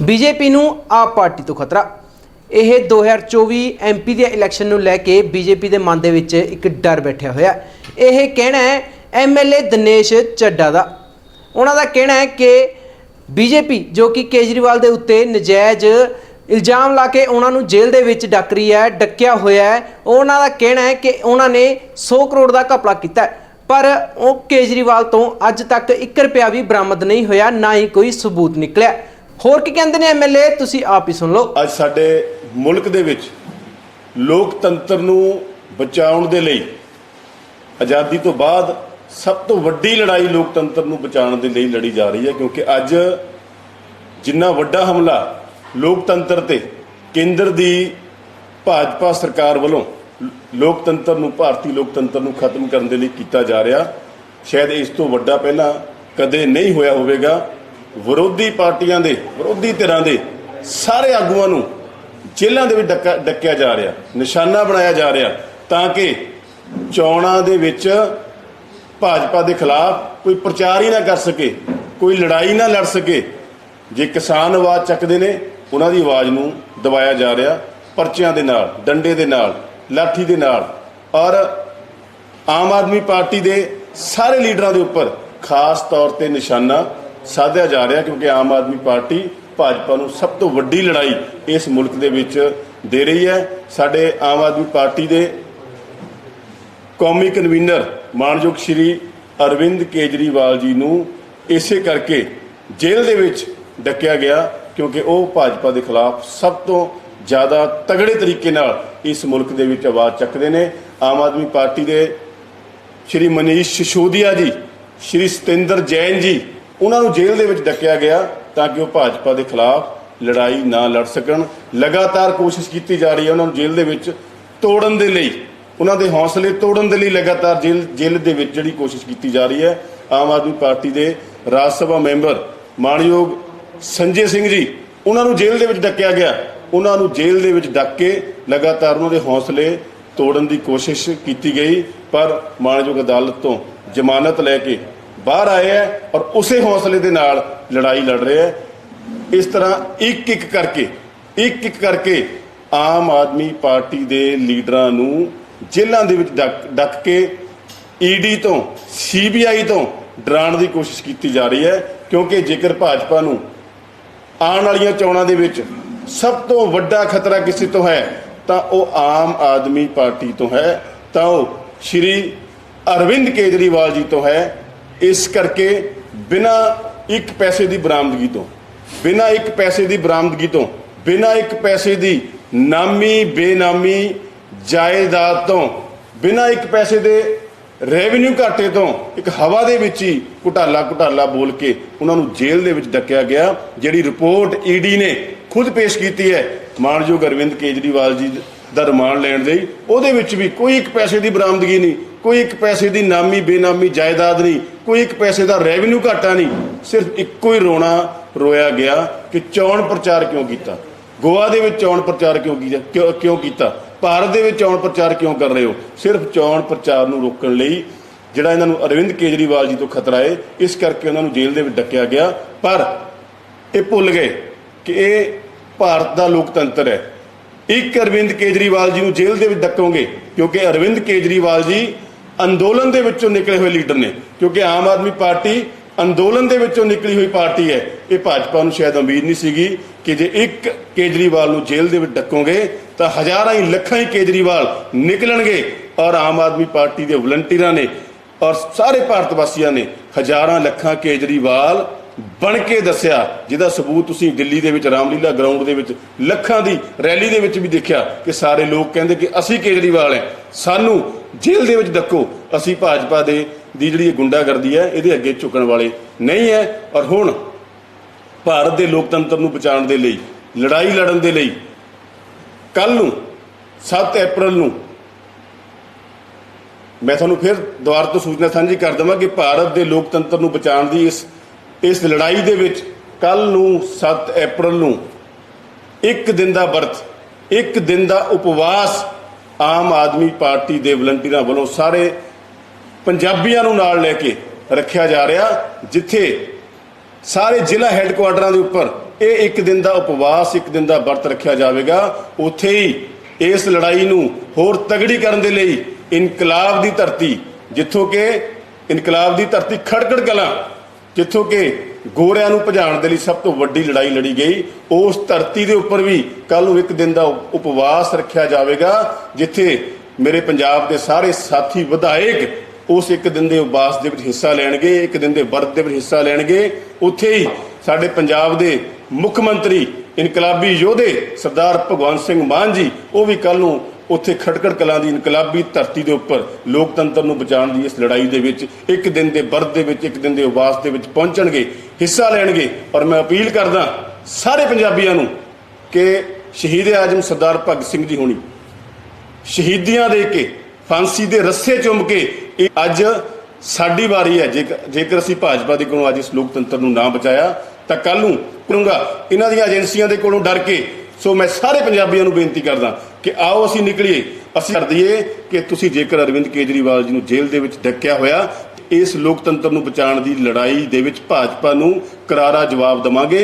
BJP ਨੂੰ ਆਪ party ਤੋਂ ਖਤਰਾ। ਇਹ 2024 ਐਮਪੀ ਦੇ ਇਲੈਕਸ਼ਨ ਨੂੰ ਲੈ ਕੇ ਬੀਜੇਪੀ ਦੇ ਮਨ ਦੇ ਵਿੱਚ ਇੱਕ ਡਰ ਬੈਠਿਆ ਹੋਇਆ। ਇਹ ਕਹਿਣਾ ਹੈ ਐਮਐਲਏ ਦਿਨੇਸ਼ ਚੱਡਾ ਦਾ। ਉਹਨਾਂ ਦਾ ਕਹਿਣਾ ਹੈ ਕਿ ਬੀਜੇਪੀ, ਜੋ ਕਿ ਕੇਜਰੀਵਾਲ ਦੇ ਉੱਤੇ ਨਜਾਇਜ਼ ਇਲਜ਼ਾਮ ਲਾ ਕੇ ਉਹਨਾਂ ਨੂੰ ਜੇਲ੍ਹ ਦੇ ਵਿੱਚ ਡੱਕ ਰਹੀ ਹੈ, ਡੱਕਿਆ ਹੋਇਆ ਹੈ, ਉਹਨਾਂ ਦਾ ਕਹਿਣਾ ਹੈ ਕਿ ਉਹਨਾਂ ਨੇ 100 ਕਰੋੜ ਦਾ ਘਪਲਾ ਕੀਤਾ ਪਰ ਉਹ ਕੇਜਰੀਵਾਲ ਤੋਂ ਅੱਜ ਤੱਕ 1 ਰੁਪਿਆ ਵੀ ਬਰਾਮਦ ਨਹੀਂ ਹੋਇਆ, ਨਾ ਹੀ ਕੋਈ ਸਬੂਤ ਨਿਕਲਿਆ। ਹੋਰ ਕੀ ਕਹਿੰਦੇ ਨੇ ਐਮਐਲਏ ਤੁਸੀਂ ਆਪ ਹੀ ਸੁਣ ਲਓ। ਅੱਜ ਸਾਡੇ ਮੁਲਕ ਦੇ ਵਿੱਚ ਲੋਕਤੰਤਰ ਨੂੰ ਬਚਾਉਣ ਦੇ ਲਈ, ਆਜ਼ਾਦੀ ਤੋਂ ਬਾਅਦ ਸਭ ਤੋਂ ਵੱਡੀ ਲੜਾਈ ਲੋਕਤੰਤਰ ਨੂੰ ਬਚਾਉਣ ਦੇ ਲਈ ਲੜੀ ਜਾ ਰਹੀ ਹੈ, ਕਿਉਂਕਿ ਅੱਜ ਜਿੰਨਾ ਵੱਡਾ ਹਮਲਾ ਲੋਕਤੰਤਰ ਤੇ ਕੇਂਦਰ ਦੀ ਭਾਜਪਾ ਸਰਕਾਰ ਵੱਲੋਂ ਲੋਕਤੰਤਰ ਨੂੰ, ਭਾਰਤੀ ਲੋਕਤੰਤਰ ਨੂੰ ਖਤਮ ਕਰਨ ਦੇ ਲਈ ਕੀਤਾ ਜਾ ਰਿਹਾ, ਸ਼ਾਇਦ ਇਸ ਤੋਂ ਵੱਡਾ ਪਹਿਲਾਂ ਕਦੇ ਨਹੀਂ ਹੋਇਆ ਹੋਵੇਗਾ। ਵਿਰੋਧੀ ਪਾਰਟੀਆਂ ਦੇ, ਵਿਰੋਧੀ ਧਿਰਾਂ ਦੇ ਸਾਰੇ ਆਗੂਆਂ ਨੂੰ ਜੇਲ੍ਹਾਂ ਦੇ ਵਿੱਚ ਡੱਕਾ- ਡੱਕਿਆ ਜਾ ਰਿਹਾ, ਨਿਸ਼ਾਨਾ ਬਣਾਇਆ ਜਾ ਰਿਹਾ ਤਾਂ ਕਿ ਚੋਣਾਂ ਦੇ ਵਿੱਚ ਭਾਜਪਾ ਦੇ ਖਿਲਾਫ ਕੋਈ ਪ੍ਰਚਾਰ ਹੀ ਨਾ ਕਰ ਸਕੇ, ਕੋਈ ਲੜਾਈ ਨਾ ਲੜ ਸਕੇ। ਜੇ ਕਿਸਾਨ ਆਵਾਜ਼ ਚੱਕਦੇ ਨੇ, ਉਹਨਾਂ ਦੀ ਆਵਾਜ਼ ਨੂੰ ਦਬਾਇਆ ਜਾ ਰਿਹਾ ਪਰਚਿਆਂ ਦੇ ਨਾਲ, ਡੰਡੇ ਦੇ ਨਾਲ, ਲਾਠੀ ਦੇ ਨਾਲ। ਔਰ ਆਮ ਆਦਮੀ ਪਾਰਟੀ ਦੇ ਸਾਰੇ ਲੀਡਰਾਂ ਦੇ ਉੱਪਰ ਖਾਸ ਤੌਰ ਤੇ ਨਿਸ਼ਾਨਾ ਸਾਧਿਆ ਜਾ ਰਿਹਾ ਕਿਉਂਕਿ ਆਮ ਆਦਮੀ ਪਾਰਟੀ ਭਾਜਪਾ ਨੂੰ ਸਭ ਤੋਂ ਵੱਡੀ ਲੜਾਈ ਇਸ ਮੁਲਕ ਦੇ ਵਿੱਚ ਦੇ ਰਹੀ ਹੈ। ਸਾਡੇ ਆਮ ਆਦਮੀ ਪਾਰਟੀ ਦੇ ਕੌਮੀ ਕਨਵੀਨਰ ਮਾਨਯੋਗ ਸ਼੍ਰੀ ਅਰਵਿੰਦ ਕੇਜਰੀਵਾਲ ਜੀ ਨੂੰ ਇਸੇ ਕਰਕੇ ਜੇਲ੍ਹ ਦੇ ਵਿੱਚ ਡੱਕਿਆ ਗਿਆ ਕਿਉਂਕਿ ਉਹ ਭਾਜਪਾ ਦੇ ਖਿਲਾਫ ਸਭ ਤੋਂ ਜ਼ਿਆਦਾ ਤਗੜੇ ਤਰੀਕੇ ਨਾਲ ਇਸ ਮੁਲਕ ਦੇ ਵਿੱਚ ਆਵਾਜ਼ ਚੱਕਦੇ ਨੇ। ਆਮ ਆਦਮੀ ਪਾਰਟੀ ਦੇ ਸ਼੍ਰੀ ਮਨੀਸ਼ ਸਿਸੋਦੀਆ ਜੀ, ਸ਼੍ਰੀ ਸਤਿੰਦਰ ਜੈਨ ਜੀ ਉਹਨਾਂ ਨੂੰ ਜੇਲ੍ਹ ਦੇ ਵਿੱਚ ਡੱਕਿਆ ਗਿਆ ਤਾਂ ਕਿ ਉਹ ਭਾਜਪਾ ਦੇ ਖਿਲਾਫ ਲੜਾਈ ਨਾ ਲੜ ਸਕਣ। ਲਗਾਤਾਰ ਕੋਸ਼ਿਸ਼ ਕੀਤੀ ਜਾ ਰਹੀ ਹੈ ਉਹਨਾਂ ਨੂੰ ਜੇਲ੍ਹ ਦੇ ਵਿੱਚ ਤੋੜਨ ਦੇ ਲਈ। ਉਹਨਾਂ ਦੇ ਹੌਸਲੇ ਤੋੜਨ ਦੇ ਲਈ ਲਗਾਤਾਰ ਜੇਲ੍ਹ ਜੇਲ੍ਹ ਦੇ ਵਿੱਚ ਜਿਹੜੀ ਕੋਸ਼ਿਸ਼ ਕੀਤੀ ਜਾ ਰਹੀ ਹੈ, ਆਮ ਆਦਮੀ ਪਾਰਟੀ ਦੇ ਰਾਜ ਸਭਾ ਮੈਂਬਰ ਮਾਨਯੋਗ ਸੰਜੇ ਸਿੰਘ ਜੀ, ਉਹਨਾਂ ਨੂੰ ਜੇਲ੍ਹ ਦੇ ਵਿੱਚ ਡੱਕਿਆ ਗਿਆ। ਉਹਨਾਂ ਨੂੰ ਜੇਲ੍ਹ ਦੇ ਵਿੱਚ ਡੱਕ ਕੇ ਲਗਾਤਾਰ ਉਹਨਾਂ ਦੇ ਹੌਸਲੇ ਤੋੜਨ ਦੀ ਕੋਸ਼ਿਸ਼ ਕੀਤੀ ਗਈ, ਪਰ ਮਾਨਯੋਗ ਅਦਾਲਤ ਤੋਂ ਜ਼ਮਾਨਤ ਲੈ ਕੇ ਬਾਹਰ ਆਏ ਹੈ ਔਰ ਉਸੇ ਹੌਸਲੇ ਦੇ ਨਾਲ ਲੜਾਈ ਲੜ ਰਹੇ ਹੈ। ਇਸ ਤਰ੍ਹਾਂ ਇੱਕ ਇੱਕ ਕਰਕੇ, ਇੱਕ ਇੱਕ ਕਰਕੇ ਆਮ ਆਦਮੀ ਪਾਰਟੀ ਦੇ ਲੀਡਰਾਂ ਨੂੰ ਜੇਲ੍ਹਾਂ ਦੇ ਵਿੱਚ ਡੱਕ ਡੱਕ ਕੇ ਈਡੀ ਤੋਂ ਸੀਬੀਆਈ ਤੋਂ ਡਰਾਉਣ ਦੀ ਕੋਸ਼ਿਸ਼ ਕੀਤੀ ਜਾ ਰਹੀ ਹੈ, ਕਿਉਂਕਿ ਜੇਕਰ ਭਾਜਪਾ ਨੂੰ ਆਉਣ ਵਾਲੀਆਂ ਚੋਣਾਂ ਦੇ ਵਿੱਚ ਸਭ ਤੋਂ ਵੱਡਾ ਖਤਰਾ ਕਿਸੇ ਤੋਂ ਹੈ, ਤਾਂ ਉਹ ਆਮ ਆਦਮੀ ਪਾਰਟੀ ਤੋਂ ਹੈ, ਤਾਂ ਉਹ ਸ਼੍ਰੀ ਅਰਵਿੰਦ ਕੇਜਰੀਵਾਲ ਜੀ ਤੋਂ ਹੈ ਇਸ ਕਰਕੇ ਬਿਨਾ ਇੱਕ ਪੈਸੇ ਦੀ ਬਰਾਮਦਗੀ ਤੋਂ, ਬਿਨਾ ਇੱਕ ਪੈਸੇ ਦੀ ਬਰਾਮਦਗੀ ਤੋਂ, ਬਿਨਾ ਇੱਕ ਪੈਸੇ ਦੀ ਨਾਮੀ, ਬੇਨਾਮੀ ਜਾਇਦਾਦ ਤੋਂ, ਬਿਨਾ ਇੱਕ ਪੈਸੇ ਦੇ ਰੈਵਨਿਊ ਘਾਟੇ ਤੋਂ ਇੱਕ ਹਵਾ ਦੇ ਵਿੱਚ ਹੀ ਘੁਟਾਲਾ ਘੁਟਾਲਾ ਬੋਲ ਕੇ ਉਹਨਾਂ ਨੂੰ ਜੇਲ੍ਹ ਦੇ ਵਿੱਚ ਡੱਕਿਆ ਗਿਆ, ਜਿਹੜੀ ਰਿਪੋਰਟ ਈਡੀ ਨੇ ਖੁਦ ਪੇਸ਼ ਕੀਤੀ ਹੈ। ਮਾਨਯੋਗ ਅਰਵਿੰਦ ਕੇਜਰੀਵਾਲ ਜੀ ਦਾ ਰਿਮਾਂਡ ਲੈਣ ਲਈ, ਉਹਦੇ ਵਿੱਚ ਵੀ ਕੋਈ ਇੱਕ ਪੈਸੇ ਦੀ ਬਰਾਮਦਗੀ ਨਹੀਂ, ਕੋਈ ਇੱਕ ਪੈਸੇ ਦੀ ਨਾਮੀ, ਬੇਨਾਮੀ ਜਾਇਦਾਦ ਨਹੀਂ, ਕੋਈ ਇੱਕ ਪੈਸੇ ਦਾ ਰੈਵਨਿਊ ਘਾਟਾ ਨਹੀਂ, ਸਿਰਫ ਇੱਕੋ ਹੀ ਰੋਣਾ ਰੋਇਆ ਗਿਆ ਕਿ ਚੋਣ ਪ੍ਰਚਾਰ ਕਿਉਂ ਕੀਤਾ? ਗੋਆ ਦੇ ਵਿੱਚ ਚੋਣ ਪ੍ਰਚਾਰ ਕਿਉਂ ਕੀਤਾ ਕਿਉਂ ਕਿਉਂ ਕੀਤਾ? ਭਾਰਤ ਦੇ ਵਿੱਚ ਚੋਣ ਪ੍ਰਚਾਰ ਕਿਉਂ ਕਰ ਰਹੇ ਹੋ? ਸਿਰਫ ਚੋਣ ਪ੍ਰਚਾਰ ਨੂੰ ਰੋਕਣ ਲਈ ਜਿਹੜਾ ਇਹਨਾਂ ਨੂੰ ਅਰਵਿੰਦ ਕੇਜਰੀਵਾਲ ਜੀ ਤੋਂ ਖਤਰਾ ਹੈ ਇਸ ਕਰਕੇ ਉਹਨਾਂ ਨੂੰ ਜੇਲ੍ਹ ਦੇ ਵਿੱਚ ਡੱਕਿਆ ਗਿਆ। ਪਰ ਇਹ ਭੁੱਲ ਗਏ ਕਿ ਇਹ ਭਾਰਤ ਦਾ ਲੋਕਤੰਤਰ ਹੈ। ਇੱਕ ਅਰਵਿੰਦ ਕੇਜਰੀਵਾਲ ਜੀ ਨੂੰ ਜੇਲ੍ਹ ਦੇ ਵਿੱਚ ਡੱਕੋਗੇ, ਕਿਉਂਕਿ ਅਰਵਿੰਦ ਕੇਜਰੀਵਾਲ ਜੀ ਅੰਦੋਲਨ ਦੇ ਵਿੱਚੋਂ ਨਿਕਲੇ ਹੋਏ ਲੀਡਰ ਨੇ, ਕਿਉਂਕਿ ਆਮ ਆਦਮੀ ਪਾਰਟੀ ਅੰਦੋਲਨ ਦੇ ਵਿੱਚੋਂ ਨਿਕਲੀ ਹੋਈ ਪਾਰਟੀ ਹੈ। ਇਹ ਭਾਜਪਾ ਨੂੰ ਸ਼ਾਇਦ ਉਮੀਦ ਨਹੀਂ ਸੀਗੀ ਕਿ ਜੇ ਇੱਕ ਕੇਜਰੀਵਾਲ ਨੂੰ ਜੇਲ੍ਹ ਦੇ ਵਿੱਚ ਡੱਕੋਗੇ, ਤਾਂ ਹਜ਼ਾਰਾਂ ਹੀ ਲੱਖਾਂ ਹੀ ਕੇਜਰੀਵਾਲ ਨਿਕਲਣਗੇ ਔਰ ਆਮ ਆਦਮੀ ਪਾਰਟੀ ਦੇ ਵਲੰਟੀਅਰਾਂ ਨੇ ਔਰ ਸਾਰੇ ਭਾਰਤ ਵਾਸੀਆਂ ਨੇ ਹਜ਼ਾਰਾਂ ਲੱਖਾਂ ਕੇਜਰੀਵਾਲ ਬਣ ਕੇ ਦੱਸਿਆ, ਜਿਹਦਾ ਸਬੂਤ ਤੁਸੀਂ ਦਿੱਲੀ ਦੇ ਵਿੱਚ, ਰਾਮਲੀਲਾ ਗਰਾਊਂਡ ਦੇ ਵਿੱਚ, ਲੱਖਾਂ ਦੀ ਰੈਲੀ ਦੇ ਵਿੱਚ ਵੀ ਦੇਖਿਆ ਕਿ ਸਾਰੇ ਲੋਕ ਕਹਿੰਦੇ ਕਿ ਅਸੀਂ ਕੇਜਰੀਵਾਲ ਹੈ। ਸਾਨੂੰ ਜੇਲ੍ਹ ਦੇ ਵਿੱਚ ਡੱਕੋ ਅਸੀਂ ਭਾਜਪਾ ਦੇ, ਦੀ ਜਿਹੜੀ ਇਹ ਗੁੰਡਾਗਰਦੀ ਹੈ, ਇਹਦੇ ਅੱਗੇ ਝੁਕਣ ਵਾਲੇ ਨਹੀਂ ਹੈ। ਔਰ ਹੁਣ ਭਾਰਤ ਦੇ ਲੋਕਤੰਤਰ ਨੂੰ ਬਚਾਉਣ ਦੇ ਲਈ, ਲੜਾਈ ਲੜਨ ਦੇ ਲਈ ਕੱਲ ਨੂੰ 7 ਅਪ੍ਰੈਲ ਨੂੰ, ਮੈਂ ਤੁਹਾਨੂੰ ਫਿਰ ਦੁਬਾਰਾ ਤੋਂ ਸੂਚਨਾ ਸਾਂਝੀ ਕਰ ਦਵਾਂ ਕਿ ਭਾਰਤ ਦੇ ਲੋਕਤੰਤਰ ਨੂੰ ਬਚਾਉਣ ਦੀ ਇਸ ਇਸ ਲੜਾਈ ਦੇ ਵਿੱਚ ਕੱਲ ਨੂੰ 7 ਅਪ੍ਰੈਲ ਨੂੰ ਇੱਕ ਦਿਨ ਦਾ ਵਰਤ, ਇੱਕ ਦਿਨ ਦਾ ਉਪਵਾਸ ਆਮ ਆਦਮੀ ਪਾਰਟੀ ਦੇ ਵਲੰਟੀਅਰਾਂ ਵੱਲੋਂ ਸਾਰੇ ਪੰਜਾਬੀਆਂ ਨੂੰ ਨਾਲ ਲੈ ਕੇ ਰੱਖਿਆ ਜਾ ਰਿਹਾ, ਜਿੱਥੇ ਸਾਰੇ ਜ਼ਿਲ੍ਹਾ ਹੈੱਡਕੁਆਟਰਾਂ ਦੇ ਉੱਪਰ ਇਹ ਇੱਕ ਦਿਨ ਦਾ ਉਪਵਾਸ, ਇੱਕ ਦਿਨ ਦਾ ਵਰਤ ਰੱਖਿਆ ਜਾਵੇਗਾ। ਉੱਥੇ ਹੀ ਇਸ ਲੜਾਈ ਨੂੰ ਹੋਰ ਤਗੜੀ ਕਰਨ ਦੇ ਲਈ ਇਨਕਲਾਬ ਦੀ ਧਰਤੀ, ਜਿੱਥੋਂ ਕਿ ਇਨਕਲਾਬ ਦੀ ਧਰਤੀ ਖੜਕੜ ਕਲਾਂ ਜਿੱਥੋਂ ਕਿ ਗੋਰਿਆਂ ਨੂੰ ਭਜਾਉਣ ਦੇ ਲਈ ਸਭ ਤੋਂ ਵੱਡੀ ਲੜਾਈ ਲੜੀ ਗਈ, ਉਸ ਧਰਤੀ ਦੇ ਉੱਪਰ ਵੀ ਕੱਲ ਨੂੰ ਇੱਕ ਦਿਨ ਦਾ ਉਪਵਾਸ ਰੱਖਿਆ ਜਾਵੇਗਾ, ਜਿੱਥੇ ਮੇਰੇ ਪੰਜਾਬ ਦੇ ਸਾਰੇ ਸਾਥੀ ਵਿਧਾਇਕ ਉਸ ਇੱਕ ਦਿਨ ਦੇ ਉਪਵਾਸ ਦੇ ਵਿੱਚ ਹਿੱਸਾ ਲੈਣਗੇ, ਇੱਕ ਦਿਨ ਦੇ ਵਰਤ ਦੇ ਵਿੱਚ ਹਿੱਸਾ ਲੈਣਗੇ। ਉੱਥੇ ਹੀ ਸਾਡੇ ਪੰਜਾਬ ਦੇ ਮੁੱਖ ਮੰਤਰੀ ਇਨਕਲਾਬੀ ਯੋਧੇ ਸਰਦਾਰ ਭਗਵੰਤ ਸਿੰਘ ਮਾਨ ਜੀ, ਉਹ ਵੀ ਕੱਲ ਨੂੰ ਉੱਥੇ ਖਟਕੜ ਕਲਾਂ ਦੀ ਇਨਕਲਾਬੀ ਧਰਤੀ ਦੇ ਉੱਪਰ ਲੋਕਤੰਤਰ ਨੂੰ ਬਚਾਉਣ ਦੀ ਇਸ ਲੜਾਈ ਦੇ ਵਿੱਚ ਇੱਕ ਦਿਨ ਦੇ ਵਰਤ ਦੇ ਵਿੱਚ, ਇੱਕ ਦਿਨ ਦੇ ਉਪਵਾਸ ਦੇ ਵਿੱਚ ਪਹੁੰਚਣਗੇ, ਹਿੱਸਾ ਲੈਣਗੇ। ਔਰ ਮੈਂ ਅਪੀਲ ਕਰਦਾ ਸਾਰੇ ਪੰਜਾਬੀਆਂ ਨੂੰ ਕਿ ਸ਼ਹੀਦ ਆਜਮ ਸਰਦਾਰ ਭਗਤ ਸਿੰਘ ਦੀ ਹੋਣੀ, ਸ਼ਹੀਦੀਆਂ ਦੇ ਕੇ, ਫਾਂਸੀ ਦੇ ਰੱਸੇ ਚੁੰਮ ਕੇ, ਇਹ ਅੱਜ ਸਾਡੀ ਵਾਰੀ ਹੈ। ਜੇਕਰ ਜੇਕਰ ਅਸੀਂ ਭਾਜਪਾ ਦੇ ਕੋਲੋਂ ਅੱਜ ਇਸ ਲੋਕਤੰਤਰ ਨੂੰ ਨਾ ਬਚਾਇਆ, ਤਾਂ ਕੱਲ ਨੂੰ ਕਰੂੰਗਾ। ਇਹਨਾਂ ਦੀਆਂ ਏਜੰਸੀਆਂ ਦੇ ਕੋਲੋਂ ਡਰ ਕੇ ਸੋ ਮੈਂ ਸਾਰੇ ਪੰਜਾਬੀਆਂ ਨੂੰ ਬੇਨਤੀ ਕਰਦਾ ਕਿ ਆਓ ਅਸੀਂ ਨਿਕਲੀਏ। ਅਸੀਂ ਕਰ ਦਈਏ ਕਿ ਤੁਸੀਂ ਜੇਕਰ ਅਰਵਿੰਦ ਕੇਜਰੀਵਾਲ ਜੀ ਨੂੰ ਜੇਲ੍ਹ ਦੇ ਵਿੱਚ ਡੱਕਿਆ ਹੋਇਆ, ਇਸ ਲੋਕਤੰਤਰ ਨੂੰ ਬਚਾਉਣ ਦੀ ਲੜਾਈ ਦੇ ਵਿੱਚ ਭਾਜਪਾ ਨੂੰ ਕਰਾਰਾ ਜਵਾਬ ਦਵਾਂਗੇ।